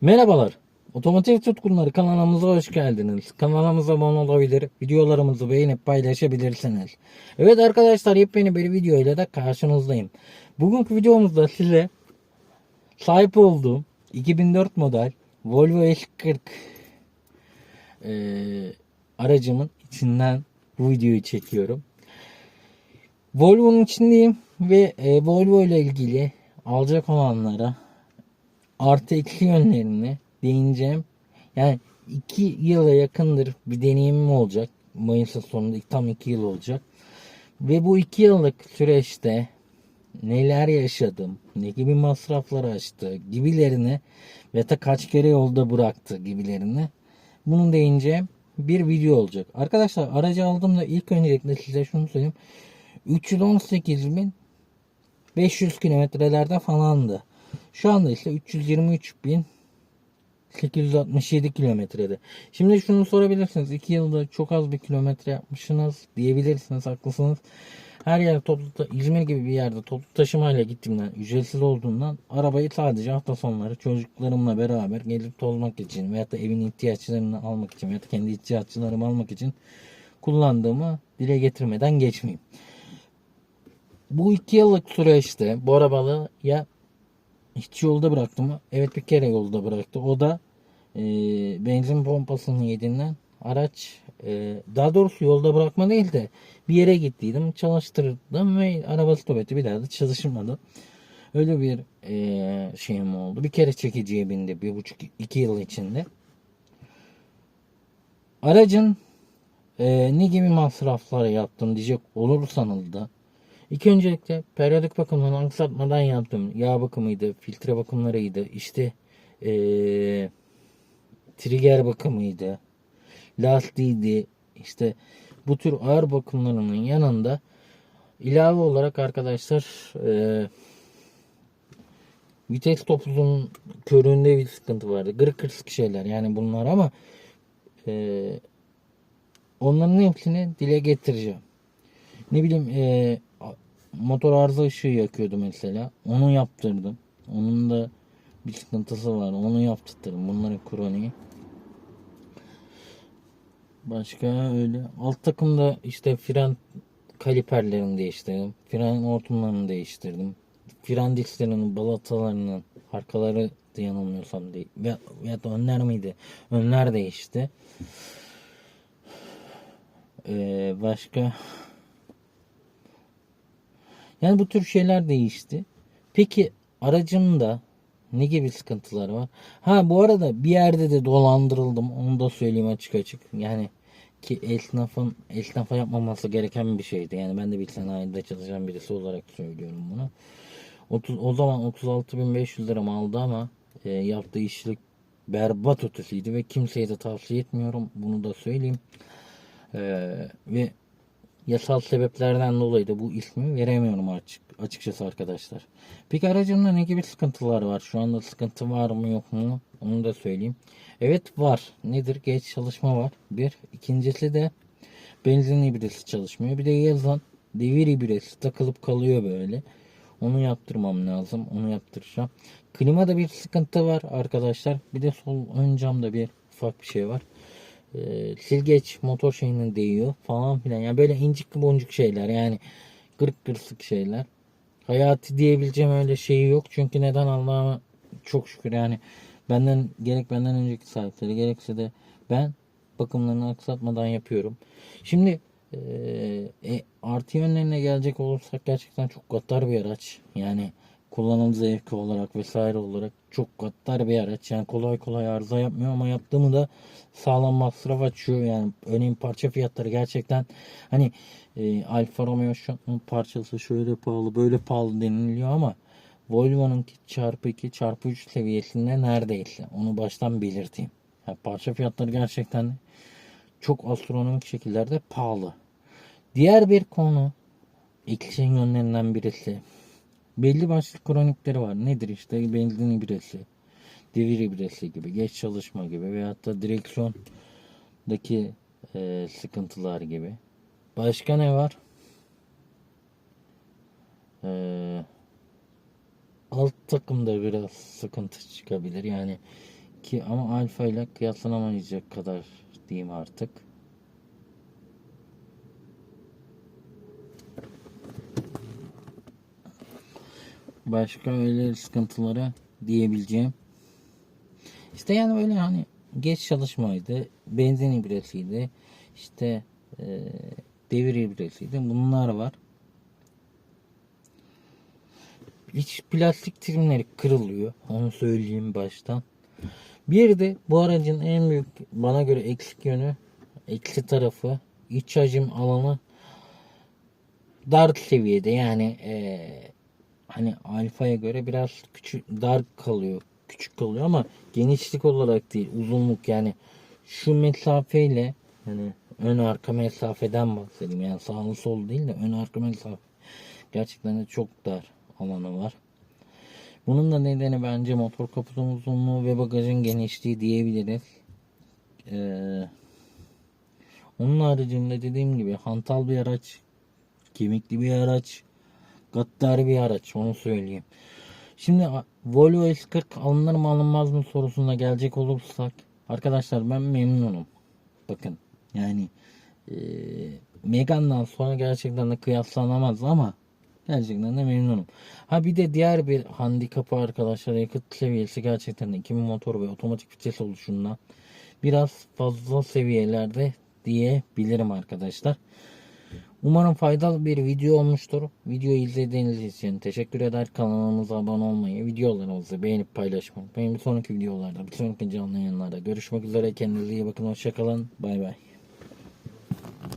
Merhabalar. Otomotiv tutkunları kanalımıza hoş geldiniz. Kanalımıza abone olabilir, videolarımızı beğenip paylaşabilirsiniz. Evet arkadaşlar yepyeni bir video ile de karşınızdayım. Bugünkü videomuzda size sahip olduğum 2004 model Volvo S40 eee, aracımın içinden bu videoyu çekiyorum. Volvo'nun içindeyim ve e, Volvo ile ilgili alacak olanlara artı eksi yönlerini değineceğim. Yani iki yıla yakındır bir deneyimim olacak. Mayıs sonunda tam iki yıl olacak. Ve bu iki yıllık süreçte neler yaşadım, ne gibi masraflar açtı gibilerini ve da kaç kere yolda bıraktı gibilerini bunu değineceğim bir video olacak. Arkadaşlar aracı aldığımda ilk öncelikle size şunu söyleyeyim. 318.500 kilometrelerde falandı. Şu anda ise 323.867 kilometrede. Şimdi şunu sorabilirsiniz. 2 yılda çok az bir kilometre yapmışsınız diyebilirsiniz. Haklısınız. Her yer toplu İzmir gibi bir yerde toplu taşımayla gittiğimden ücretsiz olduğundan arabayı sadece hafta sonları çocuklarımla beraber gelip tozmak için veyahut da evin ihtiyaçlarını almak için veyahut da kendi ihtiyaçlarımı almak için kullandığımı dile getirmeden geçmeyeyim. Bu iki yıllık süreçte bu arabalı ya hiç yolda bıraktı mı? Evet bir kere yolda bıraktı. O da e, benzin pompasının yediğinden araç e, daha doğrusu yolda bırakma değil de bir yere gittiydim çalıştırdım ve araba stop bir daha da çalışmadı. Öyle bir e, şeyim oldu. Bir kere çekiciye bindi bir buçuk iki yıl içinde. Aracın e, ne gibi masraflar yaptım diyecek olursanız da İlk öncelikle periyodik bakımlarını aksatmadan yaptım. Yağ bakımıydı, filtre bakımlarıydı, işte eee trigger bakımıydı, lastiğiydi, işte bu tür ağır bakımlarının yanında ilave olarak arkadaşlar eee vites topuzunun körüğünde bir sıkıntı vardı. Gırık kırık şeyler yani bunlar ama eee onların hepsini dile getireceğim. Ne bileyim eee motor arıza ışığı yakıyordu mesela. Onu yaptırdım. Onun da bir sıkıntısı var. Onu yaptırdım. Bunların kroniği. Başka öyle. Alt takımda işte fren kaliperlerini değiştirdim. Fren hortumlarını değiştirdim. Fren disklerinin balatalarının arkaları da yanılmıyorsam değil. Ve, ya da önler miydi? Önler değişti. Ee, başka yani bu tür şeyler değişti. Peki aracımda ne gibi sıkıntılar var? Ha bu arada bir yerde de dolandırıldım. Onu da söyleyeyim açık açık. Yani ki esnafın esnafa yapmaması gereken bir şeydi. Yani ben de bir sanayide çalışan birisi olarak söylüyorum bunu. 30, o zaman 36.500 lira aldı ama e, yaptığı işlik berbat ötesiydi ve kimseye de tavsiye etmiyorum. Bunu da söyleyeyim. E, ve yasal sebeplerden dolayı da bu ismi veremiyorum açık, açıkçası arkadaşlar. Peki aracımda ne gibi sıkıntılar var? Şu anda sıkıntı var mı yok mu? Onu da söyleyeyim. Evet var. Nedir? Geç çalışma var. Bir. İkincisi de benzin ibresi çalışmıyor. Bir de yazan devir ibresi takılıp kalıyor böyle. Onu yaptırmam lazım. Onu yaptıracağım. Klimada bir sıkıntı var arkadaşlar. Bir de sol ön camda bir ufak bir şey var e, silgeç motor şeyinin değiyor falan filan. Yani böyle incik boncuk şeyler yani kırık kırık şeyler. Hayati diyebileceğim öyle şeyi yok. Çünkü neden Allah'a çok şükür yani benden gerek benden önceki sahipleri gerekse de ben bakımlarını aksatmadan yapıyorum. Şimdi e, e, artı yönlerine gelecek olursak gerçekten çok gaddar bir araç. Yani kullanım zevki olarak vesaire olarak çok gaddar bir araç. Yani kolay kolay arıza yapmıyor ama yaptığımı da sağlam masraf açıyor. Yani örneğin parça fiyatları gerçekten hani e, Alfa Romeo şunun parçası şöyle pahalı böyle pahalı deniliyor ama Volvo'nunki çarpı 2 çarpı 3 seviyesinde neredeyse. Onu baştan belirteyim. Yani parça fiyatları gerçekten çok astronomik şekillerde pahalı. Diğer bir konu eksi yönlerinden birisi belli başlı kronikleri var. Nedir işte benzin ibresi, devir ibresi gibi, geç çalışma gibi veyahut da direksiyondaki e, sıkıntılar gibi. Başka ne var? Ee, alt takımda biraz sıkıntı çıkabilir. Yani Ki ama alfa ile kıyaslanamayacak kadar diyeyim artık. Başka öyle sıkıntıları diyebileceğim. İşte yani böyle hani geç çalışmaydı, benzin ibresiydi, işte e, devir ibresiydi. Bunlar var. İç plastik trimleri kırılıyor. Onu söyleyeyim baştan. Bir de bu aracın en büyük bana göre eksik yönü, eksi tarafı, iç hacim alanı dar seviyede yani eee, hani alfaya göre biraz küçük dar kalıyor küçük kalıyor ama genişlik olarak değil uzunluk yani şu mesafeyle hani ön arka mesafeden bahsedeyim yani sağlı sol değil de ön arka mesafe gerçekten de çok dar alanı var. Bunun da nedeni bence motor kaputun uzunluğu ve bagajın genişliği diyebiliriz. Ee, onun haricinde dediğim gibi hantal bir araç, kemikli bir araç, gaddar bir araç onu söyleyeyim. Şimdi Volvo S40 alınır mı alınmaz mı sorusuna gelecek olursak arkadaşlar ben memnunum. Bakın yani e, Megane'dan sonra gerçekten de kıyaslanamaz ama gerçekten de memnunum. Ha bir de diğer bir handikapı arkadaşlar yakıt seviyesi gerçekten de 2000 motor ve otomatik vites oluşundan biraz fazla seviyelerde diyebilirim arkadaşlar. Umarım faydalı bir video olmuştur. Videoyu izlediğiniz için teşekkür eder. Kanalımıza abone olmayı, videolarımızı beğenip paylaşmayı. Benim bir sonraki videolarda, bir sonraki canlı yayınlarda görüşmek üzere. Kendinize iyi bakın. Hoşçakalın. Bay bay.